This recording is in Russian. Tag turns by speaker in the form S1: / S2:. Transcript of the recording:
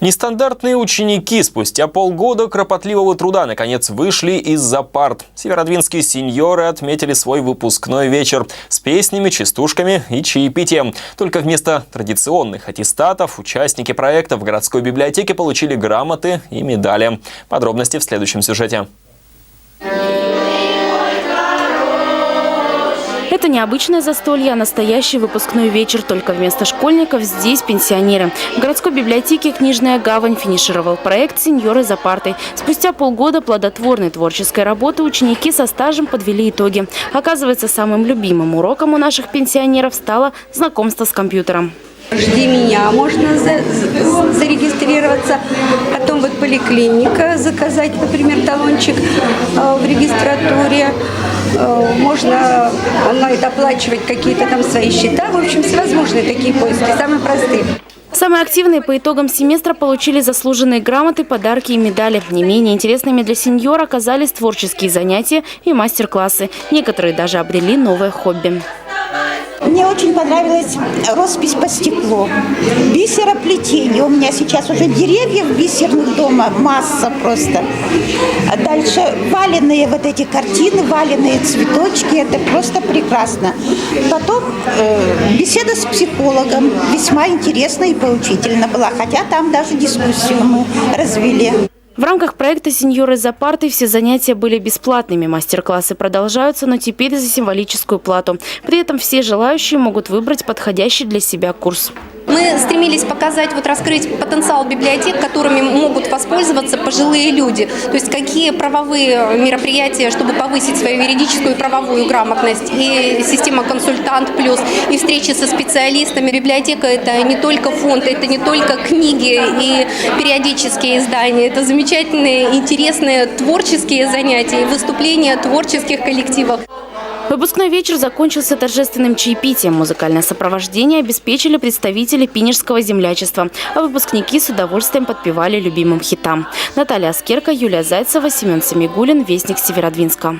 S1: Нестандартные ученики спустя полгода кропотливого труда наконец вышли из-за парт. Северодвинские сеньоры отметили свой выпускной вечер с песнями, частушками и чаепитием. Только вместо традиционных аттестатов участники проекта в городской библиотеке получили грамоты и медали. Подробности в следующем сюжете.
S2: Это необычное застолье, а настоящий выпускной вечер. Только вместо школьников здесь пенсионеры. В городской библиотеке «Книжная гавань» финишировал проект «Сеньоры за партой». Спустя полгода плодотворной творческой работы ученики со стажем подвели итоги. Оказывается, самым любимым уроком у наших пенсионеров стало знакомство с компьютером.
S3: Жди меня, можно за- за- зарегистрироваться. Поликлиника, заказать, например, талончик э, в регистратуре. Э, Можно онлайн оплачивать какие-то там свои счета. В общем, всевозможные такие поиски, самые простые.
S2: Самые активные по итогам семестра получили заслуженные грамоты, подарки и медали. Не менее интересными для сеньора оказались творческие занятия и мастер-классы. Некоторые даже обрели новое хобби.
S4: Мне очень понравилась роспись по стеклу. Бисероплетение. У меня сейчас уже деревьев бисерных дома масса просто. А дальше валенные вот эти картины, валеные цветочки. Это просто прекрасно. Потом э, беседа с психологом. Весьма интересно и поучительно была. Хотя там даже дискуссию мы развели.
S2: В рамках проекта «Сеньоры за партой» все занятия были бесплатными. Мастер-классы продолжаются, но теперь за символическую плату. При этом все желающие могут выбрать подходящий для себя курс.
S5: Мы стремились показать, вот раскрыть потенциал библиотек, которыми могут воспользоваться пожилые люди. То есть какие правовые мероприятия, чтобы повысить свою юридическую и правовую грамотность. И система консультант плюс, и встречи со специалистами. Библиотека это не только фонд, это не только книги и периодические издания. Это замечательные, интересные творческие занятия и выступления творческих коллективов.
S2: Выпускной вечер закончился торжественным чаепитием. Музыкальное сопровождение обеспечили представители Пинежского землячества, а выпускники с удовольствием подпевали любимым хитам. Наталья Аскерка, Юлия Зайцева, Семен Семигулин, Вестник Северодвинска.